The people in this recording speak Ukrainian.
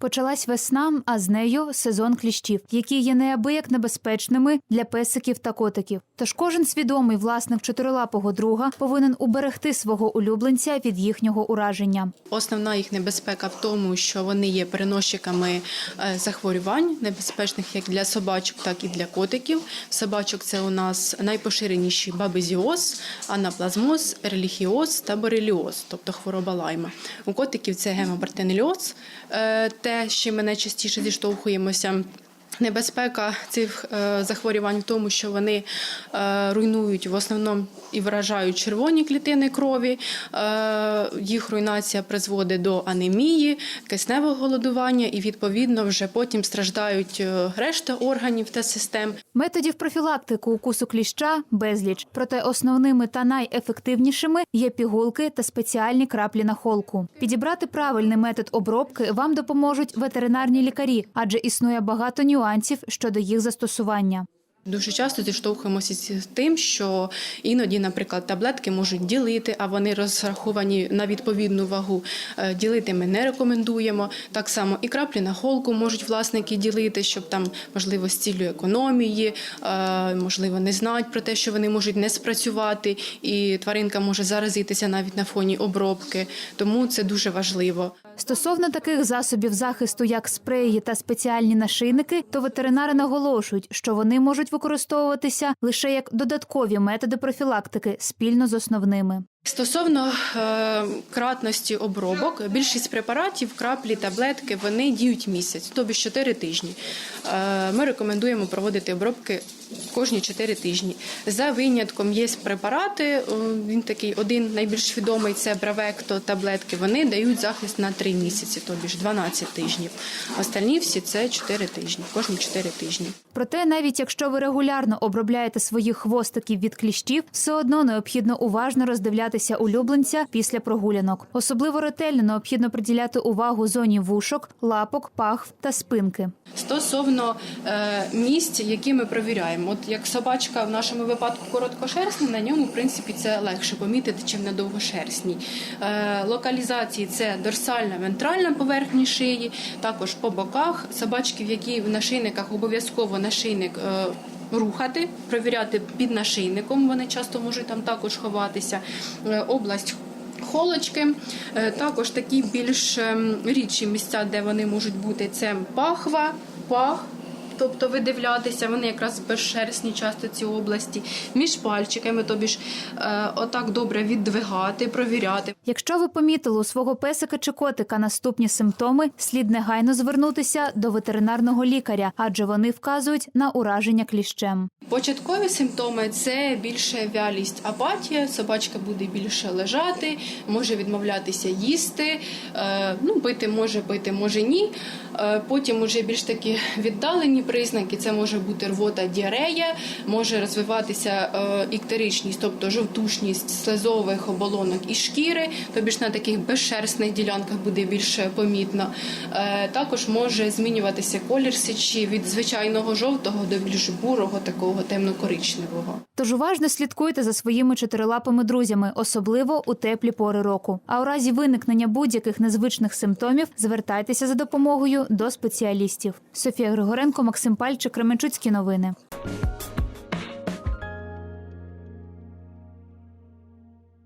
Почалась весна, а з нею сезон кліщів, які є неабияк небезпечними для песиків та котиків. Тож кожен свідомий власник чотирилапого друга повинен уберегти свого улюбленця від їхнього ураження. Основна їх небезпека в тому, що вони є переносчиками е, захворювань, небезпечних як для собачок, так і для котиків. Собачок це у нас найпоширеніші бабезіоз, анаплазмоз, ерліхіоз та бореліоз, тобто хвороба лайма. У котиків це гемобартенельоз, е, те, з ми найчастіше зіштовхуємося. Небезпека цих е, захворювань в тому, що вони е, руйнують в основному і вражають червоні клітини крові. Е, їх руйнація призводить до анемії, кисневого голодування, і відповідно вже потім страждають решта органів та систем. Методів профілактики укусу кліща безліч, проте основними та найефективнішими є пігулки та спеціальні краплі на холку. Підібрати правильний метод обробки вам допоможуть ветеринарні лікарі, адже існує багато нюансів щодо їх застосування. Дуже часто зіштовхуємося з тим, що іноді, наприклад, таблетки можуть ділити, а вони розраховані на відповідну вагу. Е, Ділити ми не рекомендуємо. Так само і краплі на холку можуть власники ділити, щоб там можливо з ціллю економії, е, можливо, не знають про те, що вони можуть не спрацювати, і тваринка може заразитися навіть на фоні обробки. Тому це дуже важливо. Стосовно таких засобів захисту, як спреї та спеціальні нашийники, то ветеринари наголошують, що вони можуть використовуватися лише як додаткові методи профілактики спільно з основними. Стосовно е, кратності обробок, більшість препаратів, краплі, таблетки, вони діють місяць, тобі 4 тижні. Е, ми рекомендуємо проводити обробки кожні 4 тижні. За винятком є препарати. е, Він такий один найбільш відомий це Бравекто таблетки. Вони дають захист на 3 місяці, тобі ж 12 тижнів. Остальні всі це 4 тижні, кожні 4 тижні. Проте, навіть якщо ви регулярно обробляєте своїх хвостиків від кліщів, все одно необхідно уважно роздивлятися улюбленця після прогулянок. Особливо ретельно необхідно приділяти увагу зоні вушок, лапок, пахв та спинки. Стосовно е, місць, які ми провіряємо, от як собачка в нашому випадку короткошерстна, на ньому в принципі це легше помітити, чим на довгошерстній. Е, локалізації це дорсальна вентральна поверхні шиї, також по боках собачки, в які в нашийниках обов'язково нашийник. Рухати, провіряти під нашийником. Вони часто можуть там також ховатися. Е, Область холочки, Е, також такі більш ем, рідші місця, де вони можуть бути, це пахва, пах. Тобто видивлятися, вони якраз безшерстні часто ці області, між пальчиками, тобі ж е, отак добре віддвигати, провіряти. Якщо ви помітили у свого песика чи котика наступні симптоми, слід негайно звернутися до ветеринарного лікаря, адже вони вказують на ураження кліщем. Початкові симптоми це більше вялість, апатія. Собачка буде більше лежати, може відмовлятися їсти. е, Ну, пити може, пити може ні. Е, Потім уже більш такі віддалені признаки. Це може бути рвота, діарея, може розвиватися е, іктеричність, тобто жовтушність слезових оболонок і шкіри. Тобі ж на таких безшерстних ділянках буде більше помітно. Е, Також може змінюватися колір сечі від звичайного жовтого до більш бурого, такого темно-коричневого. Тож уважно слідкуйте за своїми чотирилапими друзями, особливо у теплі пори року. А у разі виникнення будь-яких незвичних симптомів звертайтеся за допомогою до спеціалістів. Софія Григоренко, Максим Пальчик, Кременчуцькі новини.